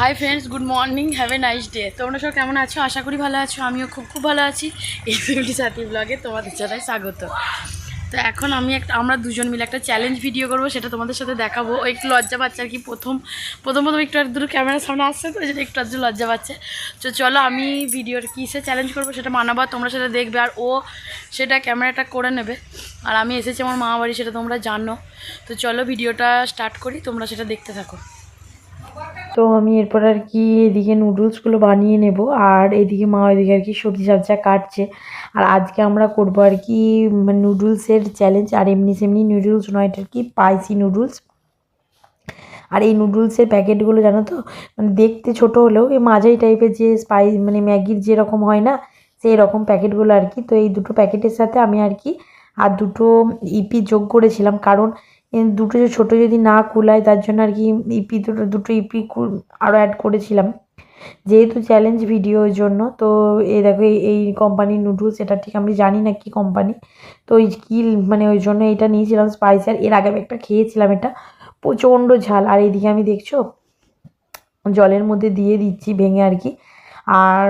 Hi friends good morning have a nice day তোমরা সব কেমন আছো? আশা করি ভালো আছো। আমিও খুব খুব ভালো আছি। এই বিউটি সাথী ব্লগে তোমাদের জানাই স্বাগত। তো এখন আমি একটা, আমরা দুজন মিলে একটা চ্যালেঞ্জ ভিডিও করব। সেটা তোমাদের সাথে দেখাবো। ও একটু লজ্জা পাচ্ছে আর কি প্রথম প্রথম প্রথম একটু আর দুটো ক্যামেরার সামনে আসছে তো, ওই জন্য একটু আধটু লজ্জা পাচ্ছে। তো চলো আমি ভিডিওর কিসে চ্যালেঞ্জ করব সেটা মানাবো, তোমরা সেটা দেখবে। আর ও সেটা ক্যামেরাটা করে নেবে। আর আমি এসেছি আমার মামা বাড়ি সেটা তোমরা জানো। তো চলো ভিডিওটা স্টার্ট করি, তোমরা সেটা দেখতে থাকো। তো আমি এরপর আর কি এদিকে নুডলসগুলো বানিয়ে নেব। আর এদিকে মা ওইদিকে আর কি সবজি সাবজা কাটছে। আর আজকে আমরা করব আর কি নুডলসের চ্যালেঞ্জ আর এমনি সেমনি নুডলস নয়, এটা কি স্পাইসি নুডলস আর এই নুডলসের প্যাকেটগুলো জানো তো? মানে দেখতে ছোট হলেও এই মাঝারি টাইপের যে স্পাই মানে ম্যাগির যেরকম হয় না সেই রকম প্যাকেটগুলো আর কি। তো এই দুটো প্যাকেটের সাথে আমি আর কি, আর দুটো ইপি যোগ করেছিলাম। কারণ দুটো যে ছোটো যদি না কুলায়, তার জন্য আর কি ইপি দুটো দুটো ইপি আরও অ্যাড করেছিলাম। যেহেতু চ্যালেঞ্জ ভিডিওর জন্য, তো এই দেখো এই কোম্পানির নুডলস এটা ঠিক আমি জানি না কি কোম্পানি তো ওই কি মানে ওই জন্য এটা নিয়েছিলাম স্পাইসি আর এর আগে আমি একটা খেয়েছিলাম এটা। প্রচণ্ড ঝাল। আর এইদিকে আমি দেখছ? জলের মধ্যে দিয়ে দিচ্ছি ভেঙে আর কি। আর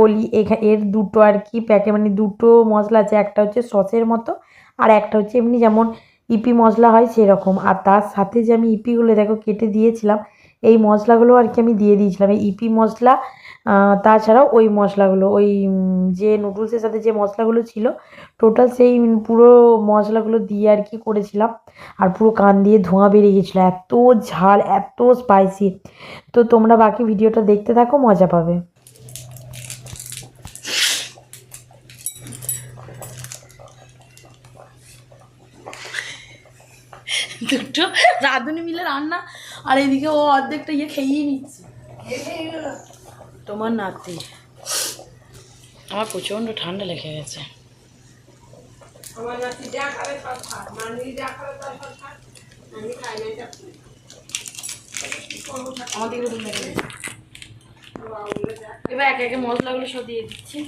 বলি এখা, এর দুটো আর কি প্যাকে মানে দুটো মশলা আছে, একটা হচ্ছে সসের মতো, আর একটা হচ্ছে এমনি যেমন ইপি মশলা হয় সেরকম। আর তার সাথে যে আমি ইপিগুলো দেখো কেটে দিয়েছিলাম, এই মশলাগুলো আর কি আমি দিয়ে দিয়েছিলাম। এই ইপি মশলা তাছাড়াও ওই মশলাগুলো, ওই যে নুডলসের সাথে যে মশলাগুলো ছিল, টোটাল সেই পুরো মশলাগুলো দিয়ে আর কি করেছিলাম। আর পুরো কান দিয়ে ধোঁয়া বেরিয়ে গেছিল। এত ঝাল, এত স্পাইসি তো তোমরা বাকি ভিডিওটা দেখতে থাকো, মজা পাবে। দুটো রাঁধুনি মিলে রান্না আর এদিকে ও অর্ধেকটা ইয়ে খেয়েই নিচ্ছে। তোমার নাতি। আমার প্রচণ্ড ঠান্ডা লেগে গেছে। আমাদের এবার একে একে মশলাগুলো সব দিয়ে দিচ্ছি।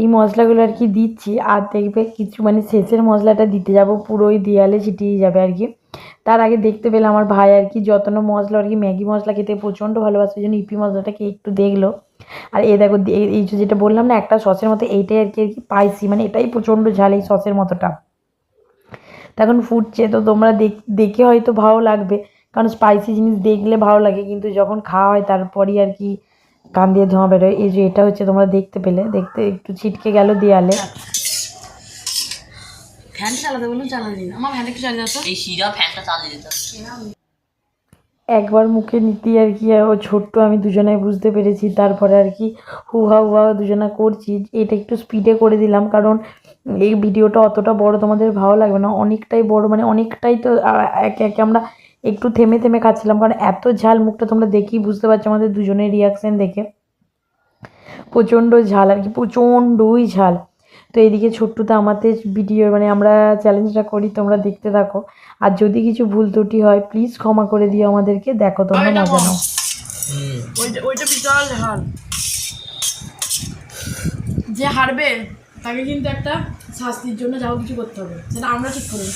এই মশলাগুলো আর কি দিচ্ছি, আর দেখবে কিছু মানে শেষের মশলাটা দিতে যাব, পুরো ওই দেয়ালে ছিটিয়ে যাবে আর কি। তার আগে দেখতে পেলাম আমার ভাই আর কি যত্ন মশলা, আর কি ম্যাগি মশলা খেতে প্রচণ্ড ভালোবাসে, ওই জন্য ইপি মশলাটাকে একটু দেখল। আর এ দেখো এই- যেটা বললাম না, একটা সসের মতো এইটাই আর কি আর কি পাইসি মানে এটাই প্রচণ্ড ঝাল এই সসের মতোটা। তখন ফুটছে, তো তোমরা দেখে হয়তো ভালো লাগবে, কারণ স্পাইসি জিনিস দেখলে ভালো লাগে, কিন্তু যখন খাওয়া হয় তারপরই আর কি কান দিয়ে ধোঁয়া বেরোয়। এই যে এটা হচ্ছে তোমরা দেখতে পেলে। দেখতে একটু ছিটকে গেল দেয়ালে। একবার মুখে নিতে আর কি ও ছোট্ট আমি দুজনে বুঝতে পেরেছি। তারপরে আর কি হুহা হুহা দুজনা করছি। এটা একটু স্পিডে করে দিলাম কারণ এই ভিডিওটা অতটা বড় তোমাদের ভালো লাগবে না। অনেকটাই বড় মানে অনেকটাই তো একে একে আমরা একটু থেমে থেমে খাচ্ছিলাম কারণ এত ঝাল মুখটা তোমরা দেখেই বুঝতে পারছ আমাদের দুজনের রিয়াকশান দেখে। প্রচণ্ড ঝাল আর কি প্রচণ্ডই ঝাল। তো এইদিকে ছোট্টুতে আমাদের ভিডিও মানে আমরা চ্যালেঞ্জটা করি তোমরা দেখতে থাকো। আর যদি কিছু ভুল ত্রুটি হয় প্লিজ ক্ষমা করে দিও আমাদেরকে দেখো তোমরা মজা নাও। ওইটা ওইটা বিশাল হার যে হারবে তাকে কিন্তু একটা শাস্তির জন্য যাও কিছু করতে হবে সেটা আমরা ঠিক করব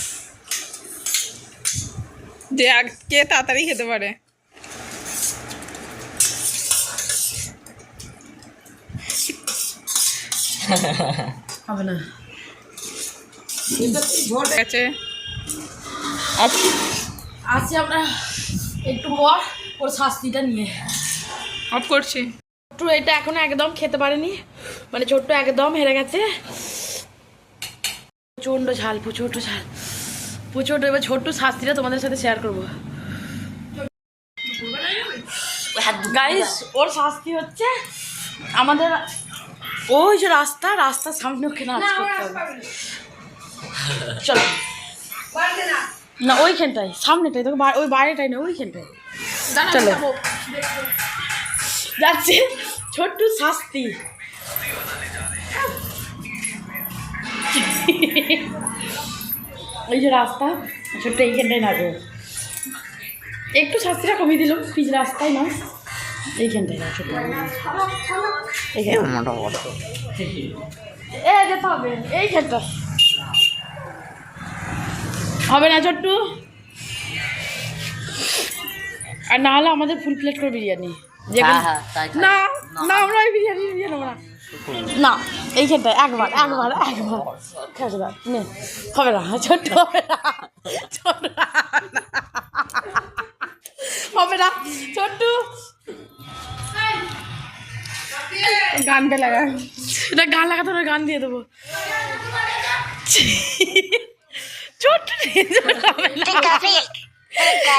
যে কে তাড়াতাড়ি খেতে পারে। হবে না। ঠিক আছে আসছি আমরা একটু পর ওর শাস্তিটা নিয়ে। অফ করছি। ছোট্টু এটা এখনও একদম খেতে পারেনি। মানে ছোট্ট একদম হেরে গেছে। প্রচণ্ড ঝাল প্রচণ্ড ঝাল। প্রচণ্ড এবার ছোট্ট শাস্তিটা তোমাদের সাথে শেয়ার করব। গাইস ওর শাস্তি হচ্ছে আমাদের ওই যে রাস্তা রাস্তার সামনে ওকে নাচ করতে হবে। চলো। না। ওইখানটাই সামনেটাই তোকে ওই বাইরেটাই না ওইখানটাই চলো। যাচ্ছে। ছোট্ট শাস্তি। ওই যে রাস্তা ছোট্ট এইখানটাই নাচবে একটু শাস্তিটা কমিয়ে দিল পিচ রাস্তায় না এইখানটায় না ছোট্ট। এইখানে। এ যেতে হবে এইখানটা হবে না ছোট্টু। আর না হলে আমাদের ফুল প্লেট করে বিরিয়ানি। হ্যাঁ, খাই। না না। আমরা বিরিয়ানি বিরিয়ানি না। এইখানটায়, একবার একবার একবার। নে। হবে না, ছোট্ট হবে না ছোট হবে না। ছোট্ট। গানটা লাগা। এটা গান লাগাতে হবে, গান দিয়ে দেবো। ছোট্ট হবে না।